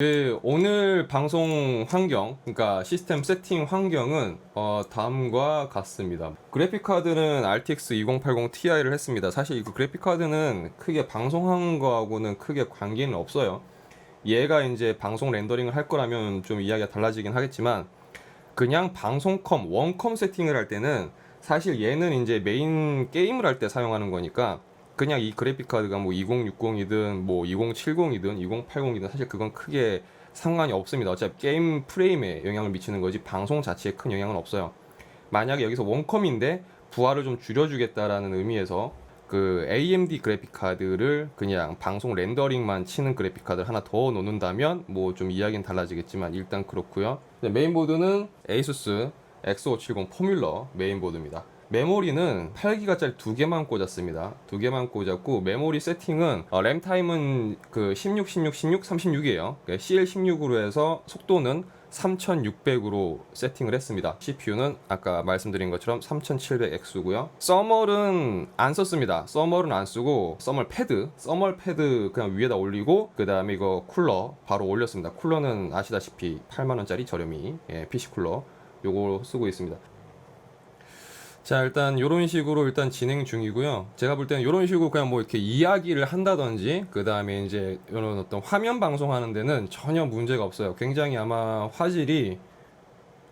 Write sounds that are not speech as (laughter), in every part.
그 오늘 방송 환경, 그러니까 시스템 세팅 환경은 어, 다음과 같습니다. 그래픽 카드는 RTX 2080 Ti를 했습니다. 사실 그 그래픽 카드는 크게 방송한 거하고는 크게 관계는 없어요. 얘가 이제 방송 렌더링을 할 거라면 좀 이야기가 달라지긴 하겠지만 그냥 방송컴 원컴 세팅을 할 때는 사실 얘는 이제 메인 게임을 할 때 사용하는 거니까 그냥 이 그래픽 카드가 뭐 2060이든 뭐 2070이든 2080이든 사실 그건 크게 상관이 없습니다. 어차피 게임 프레임에 영향을 미치는 거지 방송 자체에 큰 영향은 없어요. 만약에 여기서 원컴인데 부하를 좀 줄여주겠다라는 의미에서 그 AMD 그래픽 카드를 그냥 방송 렌더링만 치는 그래픽 카드를 하나 더 놓는다면 뭐 좀 이야기는 달라지겠지만 일단 그렇고요. 네, 메인보드는 ASUS X570 포뮬러 메인보드입니다. 메모리는 8기가짜리 두 개만 꽂았습니다. 두 개만 꽂았고 메모리 세팅은 어, 램 타임은 그 16, 16, 16, 36이에요. CL16으로 해서 속도는 3600으로 세팅을 했습니다. CPU는 아까 말씀드린 것처럼 3700X고요. 서멀은 안 썼습니다. 서멀은 안 쓰고 서멀 패드, 서멀 패드 그냥 위에다 올리고 그 다음에 이거 쿨러 바로 올렸습니다. 쿨러는 아시다시피 8만 원짜리 저렴이 예, PC 쿨러 요거 쓰고 있습니다. 자 일단 이런 식으로 일단 진행 중이고요. 제가 볼 때는 이런 식으로 그냥 뭐 이렇게 이야기를 한다든지 그 다음에 이제 이런 어떤 화면 방송하는 데는 전혀 문제가 없어요. 굉장히 아마 화질이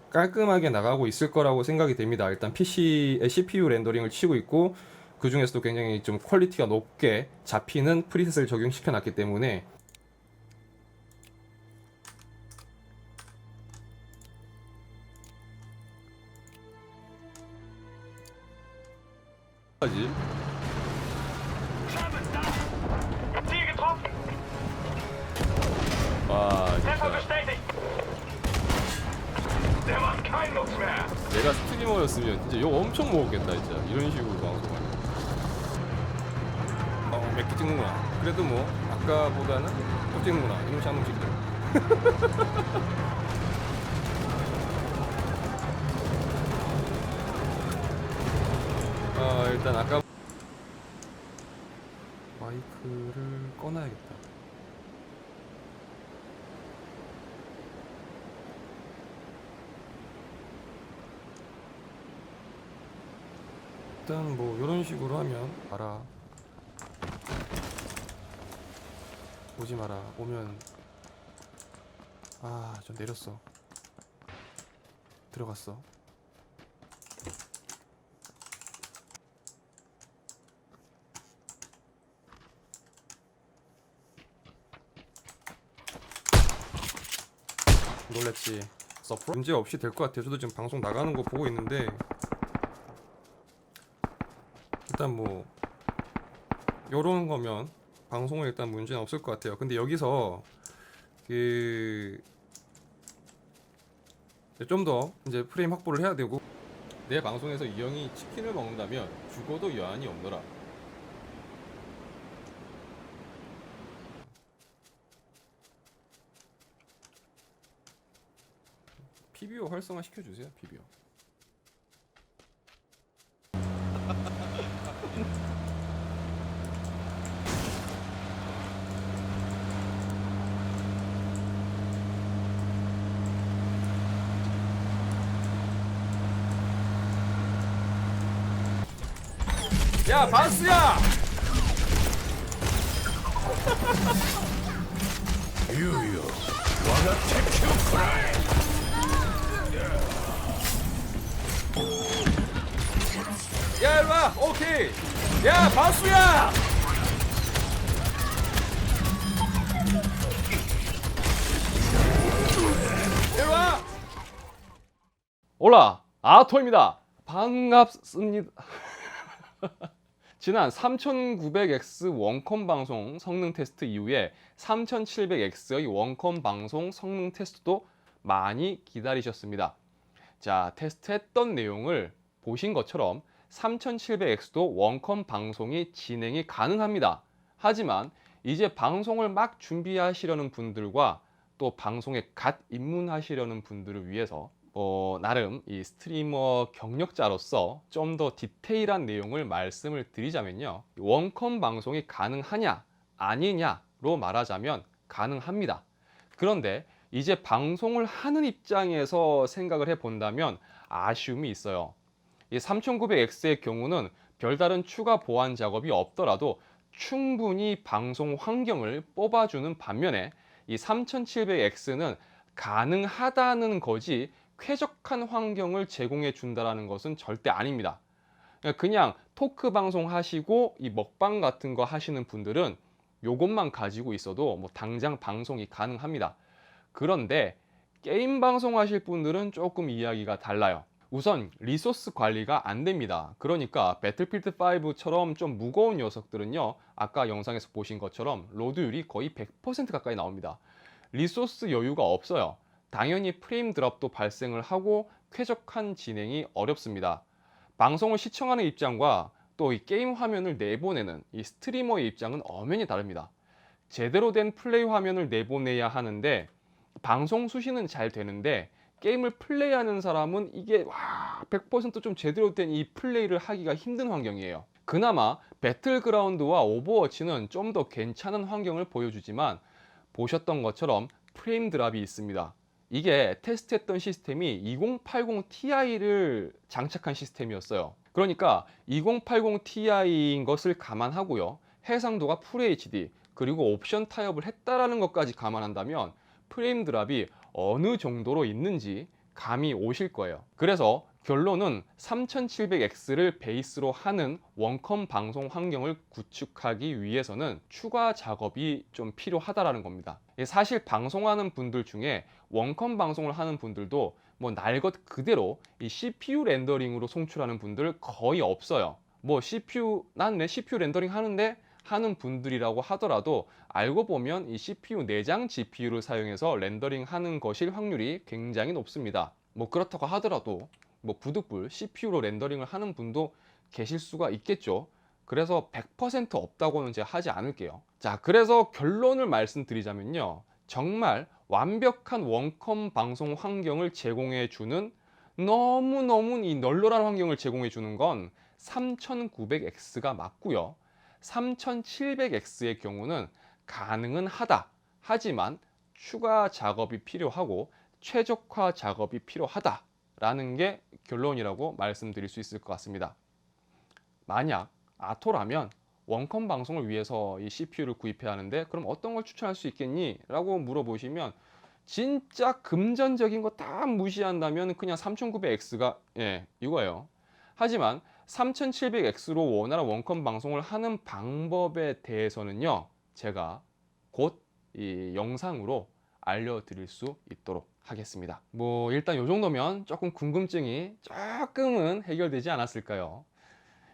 깔끔하게 나가고 있을 거라고 생각이 됩니다. 일단 PC의 CPU 렌더링을 치고 있고 그 중에서도 굉장히 좀 퀄리티가 높게 잡히는 프리셋을 적용시켜 놨기 때문에 내가 스트리머였으면 진짜 욕 엄청 먹었겠다 진짜. 이런 식으로 방송하면 어 몇개 찍는구나. 그래도 뭐 아까보다는 또 찍는구나. 이놈씩 한번 찍자 아 일단 아까 마이크를 꺼놔야겠다 일단 뭐 이런 식으로 하면 알아 오지 마라. 오면 아 좀 내렸어. 들어갔어. 놀랬지. 서프로? 문제 없이 될 것 같아요. 저도 지금 방송 나가는 거 보고 있는데 일단 뭐 요런 거면 방송은 일단 문제는 없을 것 같아요. 근데 여기서 그 좀 더 이제 프레임 확보를 해야 되고 내 방송에서 이 형이 치킨을 먹는다면 죽어도 여한이 없노라. PBO 활성화 시켜주세요. PBO. 야 바스야! 유유 와가 테큐 야 일로와. 오케이. 야 바스야! 일로와. 올라. 아토입니다. 반갑습니다 (laughs) 지난 3900X 원컴 방송 성능 테스트 이후에 3700X의 원컴 방송 성능 테스트도 많이 기다리셨습니다. 자, 테스트했던 내용을 보신 것처럼 3700X도 원컴 방송이 진행이 가능합니다. 하지만 이제 방송을 막 준비하시려는 분들과 또 방송에 갓 입문하시려는 분들을 위해서 어, 나름 이 스트리머 경력자로서 좀 더 디테일한 내용을 말씀을 드리자면요. 원컴 방송이 가능하냐, 아니냐로 말하자면 가능합니다. 그런데 이제 방송을 하는 입장에서 생각을 해 본다면 아쉬움이 있어요. 이 3900X의 경우는 별다른 추가 보안 작업이 없더라도 충분히 방송 환경을 뽑아주는 반면에 이 3700X는 가능하다는 거지 쾌적한 환경을 제공해 준다라는 것은 절대 아닙니다. 그냥 토크 방송 하시고 이 먹방 같은 거 하시는 분들은 요것만 가지고 있어도 뭐 당장 방송이 가능합니다. 그런데 게임 방송 하실 분들은 조금 이야기가 달라요. 우선 리소스 관리가 안 됩니다. 그러니까 배틀필드 5처럼 좀 무거운 녀석들은요. 아까 영상에서 보신 것처럼 로드율이 거의 100% 가까이 나옵니다. 리소스 여유가 없어요. 당연히 프레임 드랍도 발생을 하고 쾌적한 진행이 어렵습니다. 방송을 시청하는 입장과 또 이 게임 화면을 내보내는 이 스트리머의 입장은 엄연히 다릅니다. 제대로 된 플레이 화면을 내보내야 하는데 방송 수신은 잘 되는데 게임을 플레이하는 사람은 이게 와, 100%좀 제대로 된 이 플레이를 하기가 힘든 환경이에요. 그나마 배틀그라운드와 오버워치는 좀 더 괜찮은 환경을 보여주지만 보셨던 것처럼 프레임 드랍이 있습니다. 이게 테스트했던 시스템이 2080 Ti를 장착한 시스템이었어요. 그러니까 2080 Ti인 것을 감안하고요. 해상도가 FHD 그리고 옵션 타협을 했다라는 것까지 감안한다면 프레임 드랍이 어느 정도로 있는지 감이 오실 거예요. 그래서 결론은 3700X를 베이스로 하는 원컴 방송 환경을 구축하기 위해서는 추가 작업이 좀 필요하다라는 겁니다. 예, 사실 방송하는 분들 중에 원컴 방송을 하는 분들도 뭐 날 것 그대로 이 CPU 렌더링으로 송출하는 분들 거의 없어요. 뭐 CPU 난 내 CPU 렌더링 하는데 하는 분들이라고 하더라도 알고 보면 이 CPU 내장 GPU를 사용해서 렌더링 하는 것일 확률이 굉장히 높습니다. 뭐 그렇다고 하더라도 뭐 부득불 CPU로 렌더링을 하는 분도 계실 수가 있겠죠. 그래서 100% 없다고는 제가 하지 않을게요. 자, 그래서 결론을 말씀드리자면요. 정말 완벽한 원컴 방송 환경을 제공해 주는 너무너무 이 널널한 환경을 제공해 주는 건 3900X가 맞고요. 3700X의 경우는 가능은 하다. 하지만 추가 작업이 필요하고 최적화 작업이 필요하다 라는 게 결론이라고 말씀드릴 수 있을 것 같습니다. 만약 아토라면 원컴 방송을 위해서 이 CPU를 구입해야 하는데 그럼 어떤 걸 추천할 수 있겠니? 라고 물어보시면 진짜 금전적인 거 다 무시한다면 그냥 3900X가 예, 이거예요. 하지만 3700X로 원활한 원컴 방송을 하는 방법에 대해서는요. 제가 곧 이 영상으로 알려드릴 수 있도록 하겠습니다. 뭐 일단 이 정도면 조금 궁금증이 조금은 해결되지 않았을까요?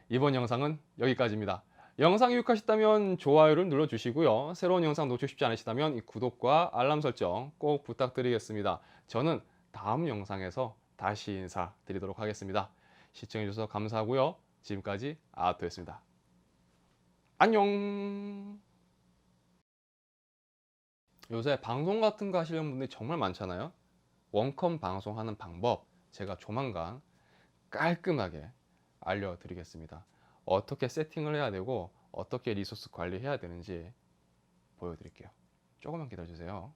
이번 영상은 여기까지입니다. 영상이 유익하셨다면 좋아요를 눌러주시고요. 새로운 영상 놓치고 싶지 않으시다면 이 구독과 알람 설정 꼭 부탁드리겠습니다. 저는 다음 영상에서 다시 인사드리도록 하겠습니다. 시청해주셔서 감사하고요. 지금까지 아토였습니다. 안녕. 요새 방송 같은 거 하시려는 분들이 정말 많잖아요. 원컴 방송하는 방법 제가 조만간 깔끔하게 알려드리겠습니다. 어떻게 세팅을 해야 되고 어떻게 리소스 관리해야 되는지 보여드릴게요. 조금만 기다려주세요.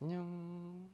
안녕.